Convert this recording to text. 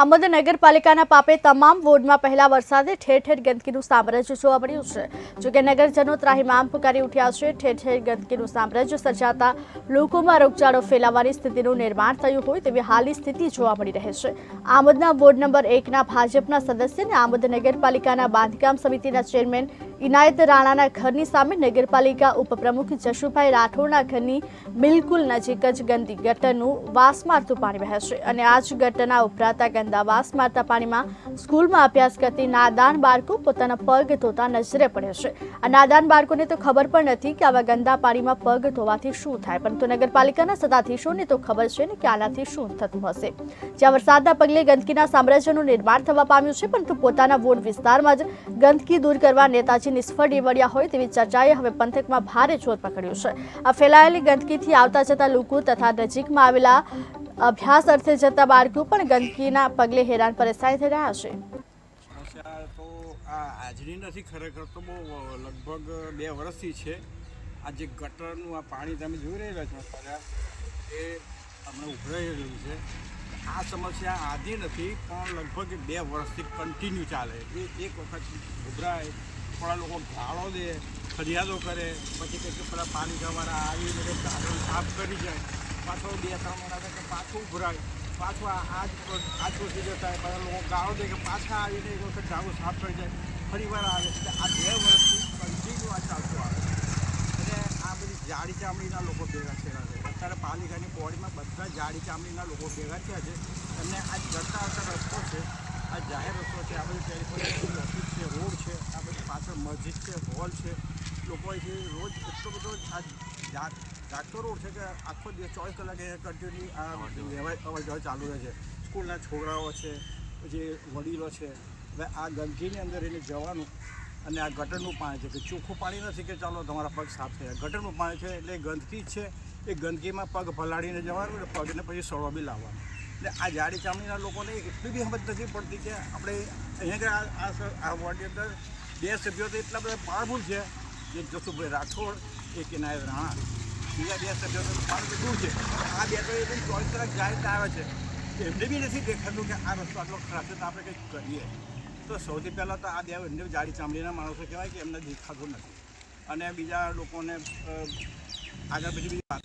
આમોદ નગરપાલિકાના પાપે તમામ વોર્ડમાં પહેલા વરસાદે ઠેર ઠેર ગંદકીનું સામ્રાજ્ય જોવા મળ્યું છે. જોકે નગરજનો ત્રાહિમામ પુકારી ઉઠ્યા છે, ઠેર ઠેર ગંદકીનું સામ્રાજ્ય સર્જાતા લોકોમાં રોગચાળો ફેલાવાની સ્થિતિનું નિર્માણ થયું હોય તેવી હાલની સ્થિતિ જોવા મળી રહે છે. આમદના વોર્ડ નંબર એકના ભાજપના સદસ્ય અને આમદ નગરપાલિકાના બાંધકામ સમિતિના ચેરમેન ઇનાયત રાણાના ઘરની સામે નગરપાલિકા ઉપપ્રમુખ જશુભાઈ રાઠોડના ઘરની બિલકુલ નજીક જ ગંદી ગટરનું વાસ મારતું પાણી વહે છે. અને આ જ ગટરના ઉભરાતા ગંદા વાસ મારતા પાણીમાં સ્કૂલમાં અભ્યાસ કરતી નાદાન બાળકો પોતાના પગ ધોતા નજરે પડે છે. આ નાદાન બાળકોને તો ખબર પણ નથી કે આવા ગંદા પાણીમાં પગ ધોવાથી શું થાય, પરંતુ નગરપાલિકાના સત્તાધીશોને તો ખબર છે ને કે આનાથી શું થતું હશે. જ્યાં વરસાદના પગલે ગંદકીના સામ્રાજ્યનું નિર્માણ થવા પામ્યું છે, પરંતુ પોતાના વોર્ડ વિસ્તારમાં જ ગંદકી દૂર કરવા નેતાજી નિષ્ફળ નીવડ્યા હોય તેવી ચર્ચાએ હવે પંથકમાં ભારે જોર પકડ્યું છે. આ ફેલાયેલી ગંદકીથી આવતા જતા લોકો તથા નજીકમાં આવેલા અભ્યાસ અર્થે જતા બાળકો પણ ગંદકીના પગલે હેરાન પરેશાન થઈ રહ્યા છે. સમસ્યા તો આ આજની નથી, ખરેખર તો બહુ લગભગ બે વર્ષથી છે. આ જે ગટરનું આ પાણી તમે જોઈ રહેલા છો અત્યારે એ હમણાં ઉભરાઈ રહ્યું છે. આ સમસ્યા આજે નથી, પણ લગભગ બે વર્ષથી કન્ટિન્યુ ચાલે. એ એક વખત ઉભરાય થોડા લોકો ગાળો દે, ફરિયાદો કરે, પછી કંઈક પાણી આવીને કંઈક ગાળો સાફ કરી જાય. પાછો બે, ત્રણ મહિના કે પાછું ઉભરાય. પાછું આ જ આ જ પ્રોસિજર થાય. બધા લોકો ગાળો દે કે પાછા આવીને એક વખત ગાળો સાફ કરી જાય. ફરી આવે એટલે આ બે વર્ષથી કન્ટિન્યુ આ ચાલતું આવે એટલે આ બધી જાડી ચામડીના લોકો ભેગા થયેલા છે. અત્યારે પાલિકાની બોડીમાં બધા જાડી ચામડીના લોકો ભેગા થયા છે. અને આ જતા આવતા રસ્તો છે. આ જાહેર રસ્તો છે. આ બધી ટેલિફોન ઓફિસ છે રોડ છે આ બધી પાછળ મસ્જિદ છે હોલ છે, લોકો અહીંથી રોજ એટલો બધો આ જાગતો રોડ છે કે આખો દિવસ ચોવીસ કલાકે કન્ટિન્યુ આ ચાલુ રહે છે. સ્કૂલના છોકરાઓ છે પછી વડીલો છે, હવે આ ગંદકીની અંદર એને જવાનું અને આ ગટરનું પાણી છે કે ચોખ્ખું પાણી નથી કે ચાલો તમારા પગ સાફ થયા. ગટરનું પાણી છે એટલે ગંદકી છે. એ ગંદકીમાં પગ ભલાડીને જવાનું અને પગને પછી સળો બી લાવવાનું. એટલે આ જાડી ચામડીના લોકોને એટલી બી સમજ નથી પડતી કે આપણે અહીંયા આ આ વોર્ડની અંદર બે સભ્યો તો એટલા બધા પાવરફુલ છે એક જસુભાઈ રાઠોડ એક એનાય રાણા. બીજા બે સભ્યો તો પાવરફુલ દૂર છે. આ બે તો એટલી ચોઈસ તરફ જાહેર આવે છે. એમને બી નથી દેખાતું કે આ રસ્તો આટલો ખરાબ છે તો આપણે કંઈક કરીએ. તો સૌથી પહેલાં તો આ બે એમને જાડી ચામડીના માણસો કહેવાય કે એમને દેખાતું નથી. અને બીજા લોકોને આગળ પછી બીજી વાત